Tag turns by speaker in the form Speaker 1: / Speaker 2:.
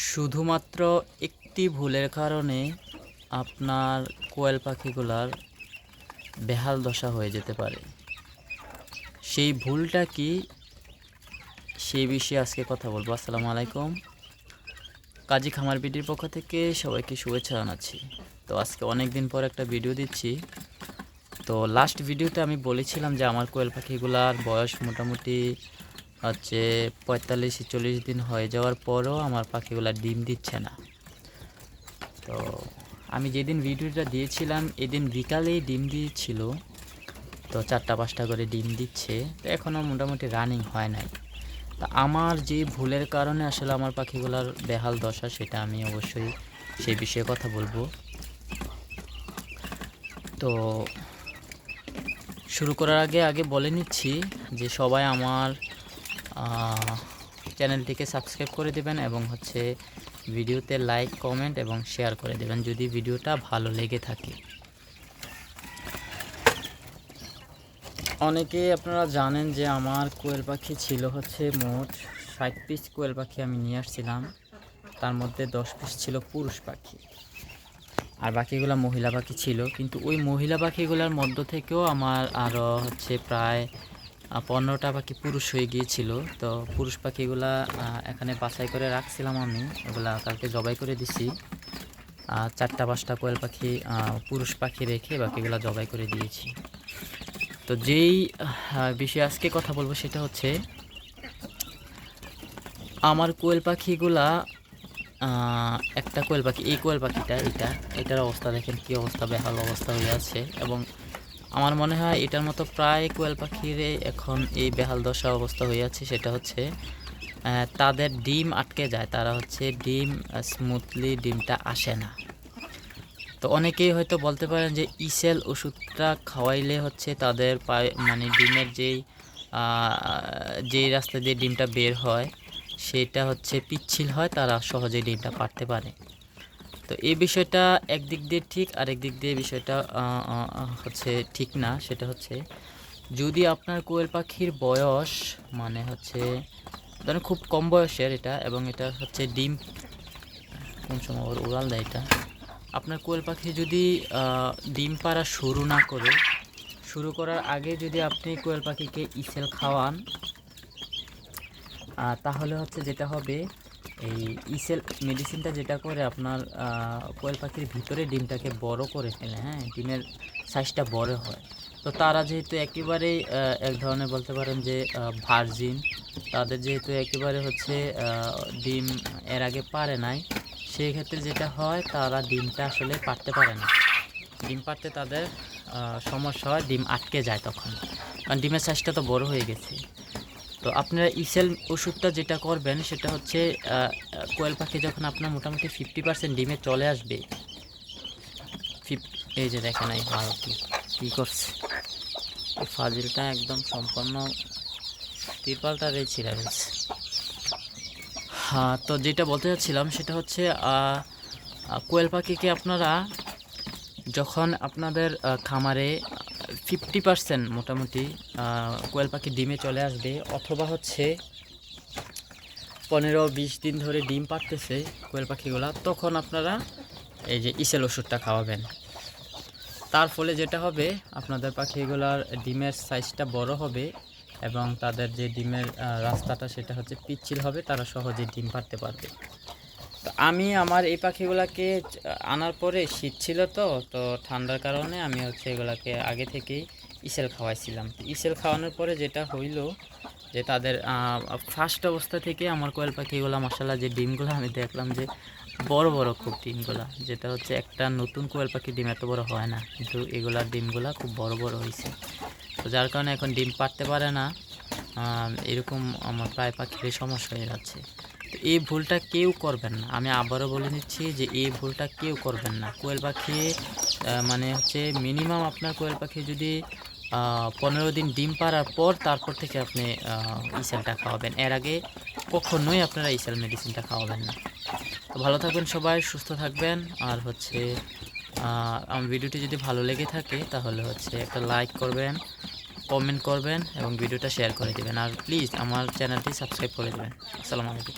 Speaker 1: শুধুমাত্র একটি ভুলের কারণে আপনার কোয়েল পাখিগুলার বেহাল দশা হয়ে যেতে পারে। সেই ভুলটা কি? সেই বিষয়ে আজকে কথা বলব। আসসালামু আলাইকুম। কাজী খামার বিডির পক্ষ থেকে সবাইকে শুভেচ্ছা জানাচ্ছি। তো আজকে অনেক দিন পর একটা ভিডিও দিচ্ছি। তো লাস্ট ভিডিওতে আমি বলেছিলাম যে আমার কোয়েল পাখিগুলার বয়স মোটামুটি হচ্ছে পঁয়তাল্লিশ চল্লিশ দিন হয়ে যাওয়ার পরও আমার পাখিগুলো ডিম দিচ্ছে না। তো আমি যেদিন ভিডিওটা দিয়েছিলাম, এদিন বিকালেই ডিম দিয়েছিল। তো চারটা, পাঁচটা করে ডিম দিচ্ছে। তো এখনও মোটামুটি রানিং হয় নাই। তা আমার যে ভুলের কারণে আসলে আমার পাখিগুলার বেহাল দশা, সেটা আমি অবশ্যই সেই বিষয়ে কথা বলব। তো শুরু করার আগে আগে বলে নিচ্ছি যে সবাই আমার চ্যানেলটিকে সাবস্ক্রাইব করে দেবেন এবং হচ্ছে ভিডিওতে লাইক, কমেন্ট এবং শেয়ার করে দেবেন যদি ভিডিওটা ভালো লেগে থাকে। অনেকে আপনারা জানেন যে আমার কোয়েল পাখি ছিল হচ্ছে মোট ষাট পিস কোয়েল পাখি আমি নিয়ে আসছিলাম। তার মধ্যে দশ পিস ছিল পুরুষ পাখি। আর বাকিগুলো মহিলা পাখি ছিল। কিন্তু ওই মহিলা পাখিগুলোর মধ্য থেকেও আমার আরও হচ্ছে প্রায় পনেরোটা পাখি পুরুষ হয়ে গিয়েছিল, তো পুরুষ পাখিগুলা এখানে বাছাই করে রাখছিলাম আমি। ওগুলা কালকে জবাই করে দিছি। আর চারটা পাঁচটা কোয়েল পাখি পুরুষ পাখি রেখে বাকিগুলা জবাই করে দিয়েছি। তো যেই বিষয়ে আজকে কথা বলব সেটা হচ্ছে, আমার কোয়েল পাখিগুলা একটা কোয়েল পাখি, এই কোয়েল পাখিটা, এটা, এটার অবস্থা দেখেন কী অবস্থা, বেহাল অবস্থা হয়ে আছে। এবং আমার মনে হয় এটার মতো প্রায় কোয়েল পাখির এখন এই বেহাল দশা অবস্থা হয়ে আছে, সেটা হচ্ছে তাদের ডিম আটকে যায়, তারা হচ্ছে ডিম স্মুথলি ডিমটা আসে না। তো অনেকেই হয়তো বলতে পারেন যে ইসেল ওষুধটা খাওয়াইলে হচ্ছে তাদের পায়ে মানে ডিমের যেই যেই রাস্তা দিয়ে ডিমটা বের হয়, সেটা হচ্ছে পিচ্ছিল হয়, তারা সহজে ডিমটা পারতে পারে। তো এই বিষয়টা একদিক দিয়ে ঠিক, আরেক দিক দিয়ে বিষয়টা হচ্ছে ঠিক না, সেটা হচ্ছে যদি আপনার কোয়েল পাখির বয়স মানে হচ্ছে ধরেন খুব কম বয়সের এটা এবং এটা হচ্ছে ডিম, কোন সময় উড়াল দেয় এটা, আপনার কোয়েল পাখি যদি ডিম পাড়া শুরু না করে, শুরু করার আগে যদি আপনি কোয়েল পাখিকে ইসেল খাওয়ান তাহলে হচ্ছে যেটা হবে এই ইসেল মেডিসিনটা যেটা করে আপনার কোয়েল পাখির ভিতরে ডিমটাকে বড় করে ফেলে হ্যাঁ? ডিমের সাইজটা বড় হয়। তো তারা যেহেতু একেবারেই এক ধরনের বলতে পারেন যে ভার্জিন, তাদের যেহেতু একেবারে হচ্ছে ডিম এর আগে পারে নাই, সেই ক্ষেত্রে যেটা হয়, তারা ডিমটা আসলে পারতে পারে না। ডিম পারতে তাদের সমস্যা হয়, ডিম আটকে যায় তখন। কারণ ডিমের সাইজটা তো বড় হয়ে গেছে। তো আপনারা ইসেল ওষুধটা যেটা করবেন, সেটা হচ্ছে কোয়েল পাখি যখন আপনার মোটামুটি ফিফটি পার্সেন্ট ডিমে চলে আসবে এই যে দেখেন এই কি কী করছে। ফাজিলটা একদম সম্পূর্ণ তিরপালটা রে ছিঁড়া রয়েছে হ্যাঁ তো যেটা বলতে চাচ্ছিলাম, সেটা হচ্ছে কোয়েল পাখিকে আপনারা যখন আপনাদের খামারে ফিফটি পার্সেন্ট মোটামুটি কোয়েল পাখি ডিমে চলে আসবে, অথবা হচ্ছে পনেরো বিশ দিন ধরে ডিম পাড়তেছে কোয়েল পাখিগুলা, তখন আপনারা এই যে ইসেল ওষুধটা খাওয়াবেন। তার ফলে যেটা হবে, আপনাদের পাখিগুলার ডিমের সাইজটা বড় হবে এবং তাদের যে ডিমের রাস্তাটা সেটা হচ্ছে পিচ্ছিল হবে, তারা সহজে ডিম পাড়তে পারবে। তো আমি আমার এই পাখিগুলাকে আনার পরে শীত ছিল তো তো ঠান্ডার কারণে আমি হচ্ছে এগুলাকে আগে থেকেই ইসেল খাওয়াইছিলাম। ইসেল খাওয়ানোর পরে যেটা হইল যে তাদের ফার্স্ট অবস্থা থেকে আমার কোয়েল পাখিগুলো মশালা যে ডিমগুলো আমি দেখলাম যে বড় বড় খুব ডিমগুলা, যেটা হচ্ছে একটা নতুন কোয়েল পাখির ডিম এত বড় হয় না, কিন্তু এগুলার ডিমগুলা খুব বড় বড় হয়েছে তো যার কারণে এখন ডিম পারতে পারে না এরকম আমার প্রায় পাখির সমস্যা হয়ে যাচ্ছে তো এই ভুলটা কেউ করবেন না। আমি আবারও বলে নিচ্ছি যে এই ভুলটা কেউ করবেন না। কোয়েল পাখি মানে হচ্ছে মিনিমাম আপনার কোয়েল পাখি যদি পনেরো দিন ডিম পাড়ার পর তারপর থেকে আপনি ইসেলটা খাওয়াবেন। এর আগে কখনোই আপনারা ইসেল মেডিসিনটা খাওয়াবেন না। তো ভালো থাকবেন সবাই, সুস্থ থাকবেন। আর হচ্ছে আমার ভিডিওটি যদি ভালো লেগে থাকে তাহলে হচ্ছে একটা লাইক করবেন। কমেন্ট করবেন এবং ভিডিওটা শেয়ার করে দেবেন। আর প্লিজ আমার চ্যানেলটি সাবস্ক্রাইব করে দেবেন। আসসালামু আলাইকুম।